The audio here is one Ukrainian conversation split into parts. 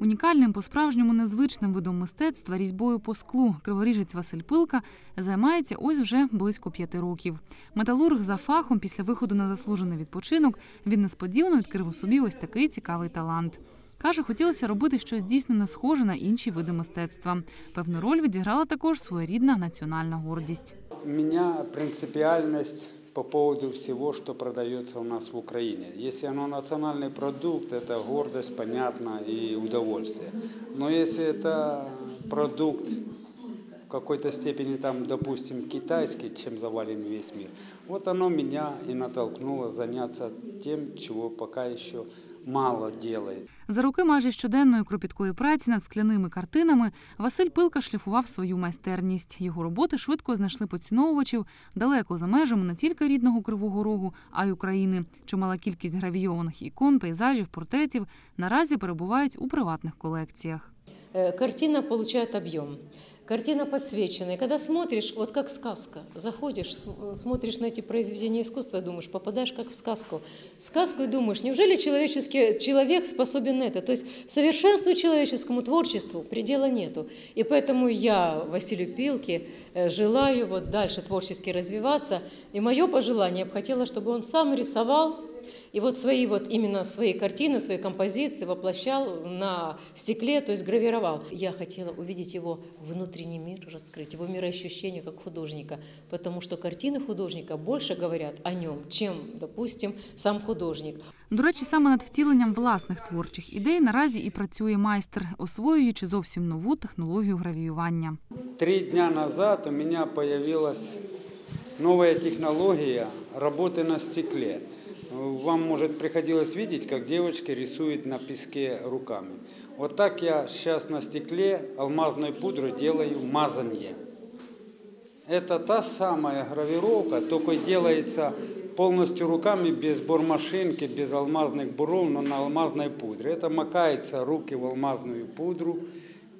Унікальним по-справжньому незвичним видом мистецтва різьбою по склу криворіжець Василь Пилка займається ось вже близько п'яти років. Металург за фахом після виходу на заслужений відпочинок він несподівано відкрив у собі ось такий цікавий талант. Каже, хотілося робити щось дійсно не схоже на інші види мистецтва. Певну роль відіграла також своєрідна національна гордість. У меня принципиальность по поводу всего, что продается у нас в Украине. Если оно национальный продукт, это гордость, понятно, и удовольствие. Но если это продукт в какой-то степени, там, допустим, китайский, чем завален весь мир, вот оно меня и натолкнуло заняться тем, чего пока еще мало делает. За роки майже щоденної кропіткої праці над скляними картинами Василь Пилка шліфував свою майстерність. Його роботи швидко знайшли поціновувачів далеко за межами не тільки рідного Кривого Рогу, а й України. Чимала кількість гравійованих ікон, пейзажів, портретів наразі перебувають у приватних колекціях. Э, картина получает объем. Картина подсвечена. И когда смотришь, вот как сказка, заходишь, см- смотришь на эти произведения искусства и думаешь, попадаешь как в сказку. Сказку и думаешь, неужели человеческий, человек способен на это? То есть совершенству человеческому творчеству предела нету. И поэтому я Василию Пилке э, желаю вот дальше творчески развиваться. И мое пожелание, я бы хотела, чтобы он сам рисовал и вот свои вот именно свои картины, свои композиции воплощал на стекле, то есть гравировал. Я хотела увидеть его внутренний мир, раскрыть его мироощущение как художника, потому что картины художника больше говорят о нем, чем, допустим, сам художник. До речі, саме над втіленням власних творчих ідей наразі і працює майстер, освоюючи зовсім нову технологію гравіювання. Три дня назад у меня появилась новая технология работы на стекле. Вам, может, приходилось видеть, как девочки рисуют на песке руками. Вот так я сейчас на стекле алмазной пудрой делаю мазанье. Это та самая гравировка, только делается полностью руками, без бормашинки, без алмазных буров, но на алмазной пудре. Это макается руки в алмазную пудру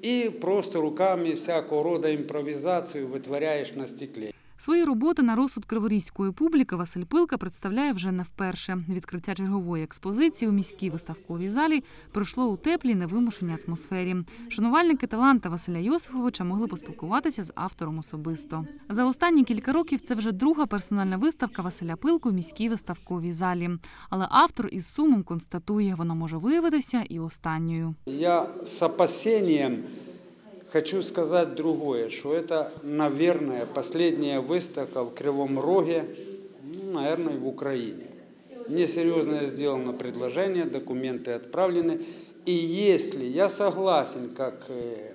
и просто руками всякого рода импровизацию вытворяешь на стекле. Свої роботи на розсуд криворізької публіки Василь Пилка представляє вже не вперше. Відкриття чергової експозиції у міській виставковій залі пройшло у теплій невимушеній атмосфері. Шанувальники таланта Василя Йосифовича могли поспілкуватися з автором особисто. За останні кілька років це вже друга персональна виставка Василя Пилку у міській виставковій залі. Але автор із сумом констатує, вона може виявитися і останньою. Я с опасением хочу сказать другое, что это, наверное, последняя выставка в Кривом Роге, ну, наверное, в Украине. Мне серьезно сделано предложение, документы отправлены. И если я согласен, как э,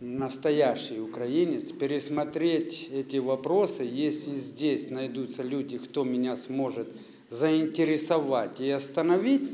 настоящий украинец, пересмотреть эти вопросы, если здесь найдутся люди, кто меня сможет заинтересовать и остановить,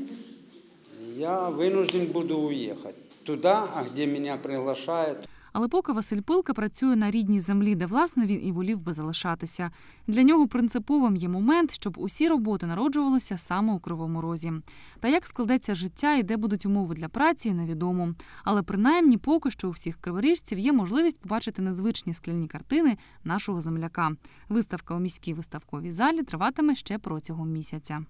я вынужден буду уехать туда, а где меня приглашают. Але поки Василь Пилка працює на рідній землі, де власне він і волів би залишатися. Для нього принциповим є момент, щоб усі роботи народжувалися саме у Кривому Розі. Та як складеться життя і де будуть умови для праці, невідомо. Але принаймні поки що у всіх криворіжців є можливість побачити незвичні скляні картини нашого земляка. Виставка у міській виставковій залі триватиме ще протягом місяця.